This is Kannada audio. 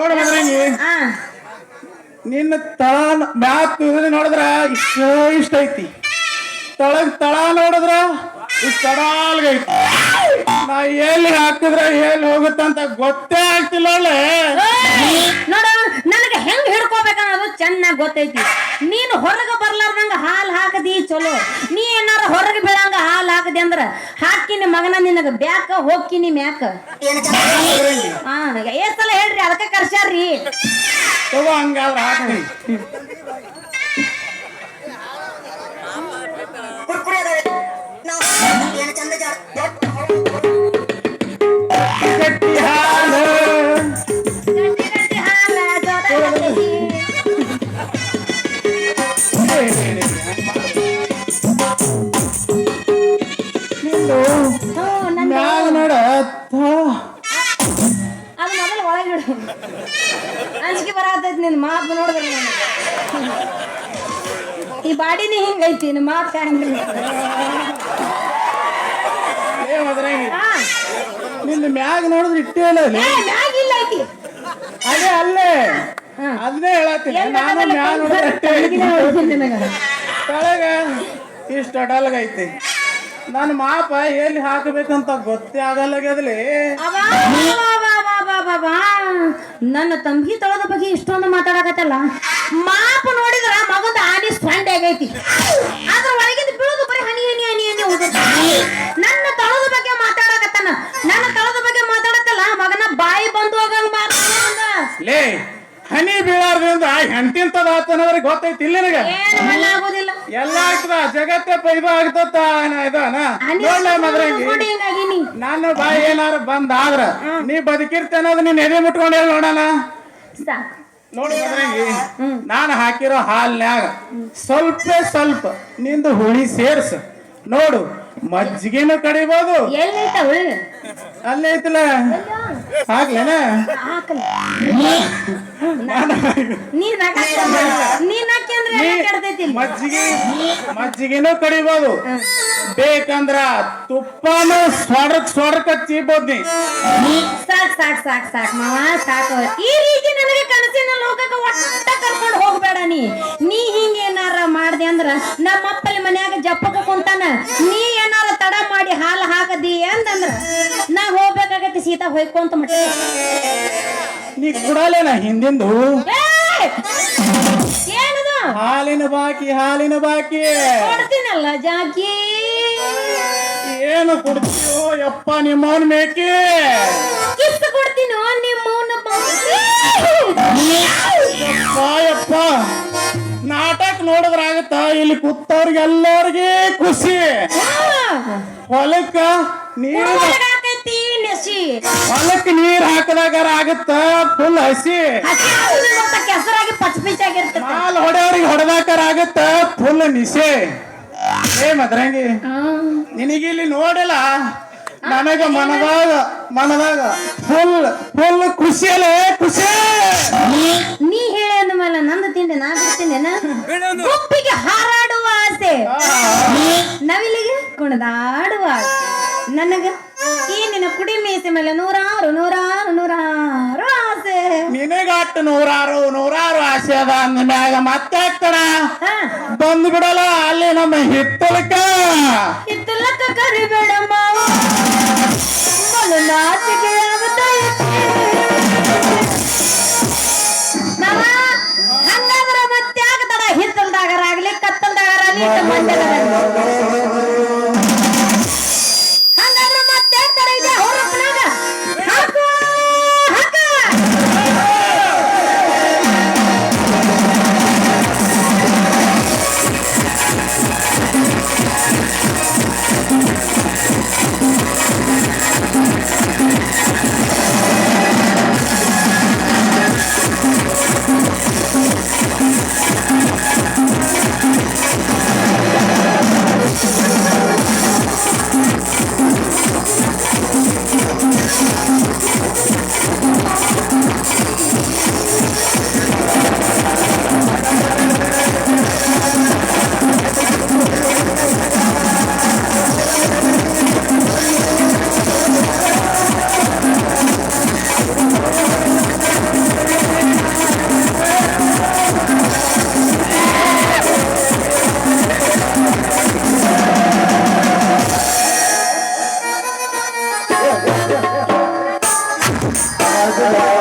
ನೋಡ ಮದ್ರಂಗಿ ನಿನ್ನ ತಳ ಮ್ಯಾತ್ ನೋಡಿದ್ರ ಇಷ್ಟ ಇಷ್ಟ ಐತಿ. ತಳಗ್ ತಳ ನೋಡಿದ್ರ ಇಷ್ಟಾಲ್ಗೈತಿ ನಾ ಎಲ್ಲಿ ಹಾಕಿದ್ರ ಎಲ್ಲಿ ಹೋಗುತ್ತಂತ ಗೊತ್ತೇ ಆಗ್ತಿಲ್ಲ ಒಳ್ಳೆ ನೋಡ ನನಗೆ ಹೆಂಗ್ ಹಿಡ್ಕೋಬೇಕನ್ನೋದು ಚೆನ್ನಾಗ್ ಗೊತ್ತೈತಿ. ನೀನು ಹೊರಗೆ ಬರ್ಲಾರ್ದಂಗ ಹಾಲ್ ಹಾಕದಿ ಚಲೋ ನೀ ಏನಾರ ಹೊರಗೆ ಬೀಳಂಗ ಹಾಲ್ ಹಾಕದಿ ಅಂದ್ರ ಹಾಕಿನಿ ಮಗನ ನಿನಗ ಬ್ಯಾಕ ಹೋಗ್ಕಿನಿ ಮ್ಯಾಕ. ಹಾ ಎಷ್ಟ್ ಸಲ ಹೇಳ್ರಿ ಅದಕ್ಕೆ ಕರ್ಸ್ಯಾರ್ರಿ. ತಗೋ ಅವ್ರ ಹಾಕ್ತೀನಿ ಕುರ್ಕುರೆ ಅದಾವೆ ನಾವು ಏನು ಚಂದ ಜಾಡ ಬಾಡಿನೇ ಹಿಂಗೈತಿ ನಿಮ್ಮ ಮಾತು ಹಂಗಿಲ್ಲ ನಿನ್ನ ಮ್ಯಾಗ ನೋಡಿದ್ರೆ ಇಟ್ಟೇ ಇಲ್ಲ. ಏ, ಇಲ್ಲ ಐತಿ. ಅದೇ ಅಲ್ಲೇ. ಅದನ್ನೇ ಹೇಳತ್ತೀನಿ. ನಾನು ಮ್ಯಾಗ ನೋಡಿದ್ರೆ ಐತಿ. ಇಷ್ಟ ಅಡಲ್ಗ ಐತಿ ನನ್ನ ಮಾಪ ಎಲ್ಲಿ ಹಾಕಬೇಕಂತ ಗೊತ್ತೇ ಆಗಲ್ಲ ಅಬ್ಬಾ. ನನ್ನ ತಂಗಿ ತೊಳದ ಬಗ್ಗೆ ಇಷ್ಟೊಂದು ಮಾತಾಡಕತ್ತಲ್ಲ. ಮಾಪ ನೋಡಿದ್ರ ಮಗದ ಸ್ಪಂಡ್ ಆಗೈತಿ ಅದ್ರ ಒಳಗಿಂದ ಬೀಳೋದು ಬರೀ ಹನಿ ಹನಿ ಹನಿ ಹನಿ ಹೋಗುತ್ತೆ. ನನ್ನ ತಳದ ಬಗ್ಗೆ ಮಾತಾಡಕತ್ತಾನ. ನನ್ನ ತಳದ ಬಗ್ಗೆ ಮಾತಾಡತ್ತಲ್ಲ ಮಗನ ಬಾಯಿ ಬಂದು ಹೋಗಲ್ ಮಾತಾಡ ಲೇ ಹನಿ ಬೀಳಾರ್ದಿಂದ ಹೆಂಟಿಂತದ ಆತನವ್ರಿಗೆ ಗೊತ್ತೈತಿ ಇಲ್ಲ ನಿನಗೆ? ಏನು ಆಗೋದಿಲ್ಲ. ಎಲ್ಲ ಆಗ್ತದ ಜಗತ್ತೇ ಪೈಬ ಆಗ್ತದ ಇದಾನ? ನೋಡ್ಲ ಮದ್ರಂಗಿ. ನನ್ನ ಬಾಯಿ ಏನಾರ ಬಂದಾದ್ರ ನೀ ಬದುಕಿರ್ತೆ ಅನ್ನೋದು ನೀನ್ ಎದೆ ಮುಟ್ಕೊಂಡು ನೋಡೋಣ ನೋಡಣ. ಸಾಕು. ನೋಡಿ ನಾನು ಹಾಕಿರೋ ಹಾಲ್ನ್ಯಾಗ ಸ್ವಲ್ಪ ಸ್ವಲ್ಪ ನಿಂದು ಹುಳಿ ಸೇರ್ಸ. ನೋಡು ಮಜ್ಜಿಗೆನು ಕಡಿಬೋದು. ಉಳಿ ಅಲ್ಲೇ ಐತಲ್ಲ ಹಾಕ್ಲೇನ. ಮಜ್ಜಿಗೆ ಮಜ್ಜಿಗೆನೂ ಕಡಿಬೋದು. ಬೇಕಂದ್ರ ತುಪ್ಪನು ಸ್ವರ್ಕ್ ಸ್ವರ್ಕ ಚೀಬೋದು ನೀ ಸಾಕ್ ಸಾಕ್ ಸಾಕ್ ಸಾಕ್ ಮಾವ ಸಾಕು. ಈ ರೀತಿ ಕನಸಿನ ಲೋಕಕ್ಕೆ ಒಟ್ಟ ಕರ್ಕೊಂಡು ಹೋಗ್ಬೇಡ ನೀ. ನೀ ಹಿಂಗ ಏನಾರ ಮಾಡ್ದೆ ಅಂದ್ರ ನಮ್ಮ ಅಪ್ಪಲಿ ಮನ್ಯಾಗ ಜಪ್ಪಕ ಕುಂತಾನ ನೀ ಏನಾರ ತಡ ಮಾಡಿ ಹಾಲು ಹಾಕದಿ ಅಂತಂದ್ರ ನಾ ಹೋಗ್ಬೇಕಾಗತ್ತೆ ಸೀತಾ ಹೋಯ್ಕೊಂತ ಮಟ್ಟ. ನೀ ಕೊಡಲೇನ ಹಿಂದಿಂದು. ಏನದು? ಹಾಲಿನ ಬಾಕಿ ಹಾಲಿನ ಬಾಕಿ. ಕೊಡ್ತೀನಲ್ಲ ಜಾಕಿ? ಏನು ಕೊಡ್ತೀಯೋ ಯಪ್ಪ ನಿಮ್ಮವನ್ ಮೇಕೆ. ಕಿಸ್ ಕೊಡ್ತೀನೋ ನಾಟಕ ನೋಡಿದ್ರಾಗತ್ತ ಇಲ್ಲಿ ಕೂತವ್ರಿಗೆಲ್ಲರಿಗೆ ಖುಷಿ. ಹೊಲಕ್ಕ ನೀರು ಹೊಲಕ್ಕೆ ನೀರ್ ಹಾಕದಾಗಾರ ಆಗತ್ತ? ಫುಲ್ ಹಸಿ. ಕೆಸರಾಗಿ ಪಚ್ ಪಿಚ್ ಆಗಿರ್ತದೆ ಮಾಲ್ ಹೊಡೆಯವ್ರಿಗೆ ಹೊಡೆದಾಕಾರ ಆಗತ್ತ? ಫುಲ್ ನಿಶೆ ಏ ಮದ್ರಂಗಿ ನಿನಗಿಲ್ಲಿ ನೋಡಿಲ್ಲ? ನನಗ ಮನದಾಗ ಮನದಾಗ ಫುಲ್ ಫುಲ್ ಖುಷಿಯಲ್ಲೇ ಖುಷಿ! ನೀ ಹೇಳಿ ಮೇಲೆ ನಂದು ತಿಂಡಿ ನಾ ಬಿಡ್ತೀನಿ ಗುಪ್ಪಿಗೆ ಹಾರಾಡುವ ಆಸೆ. ನವಿಲಿಗೆ ಕುಣದಾಡುವ ಆಸೆ. ನನಗ ಈ ನಿನ್ನ ಕುಡಿ ಮೀಸೆ ಮೇಲೆ ನೂರಾರು ನೂರಾರು ನೂರಾರು ಆಸೆ. ನಿನಗಾಟ್ ನೂರಾರು ನೂರಾರು ಆಸೆ ಅದ ಅಂದ್ಮ್ಯಾಗ ಮತ್ತೆ ಆಗ್ತಾರ ಬಂದ್ಬಿಡಲ್ಲ ಬಂದು ಬಿಡಲ್ಲ ಅಲ್ಲಿ ನಮ್ಮ ಹಿತ್ತಲಕ್ಕ. ಹಿತ್ತಲಕ್ಕ ಕರಿಬೇಡ ಮಾವ रात गए ಆ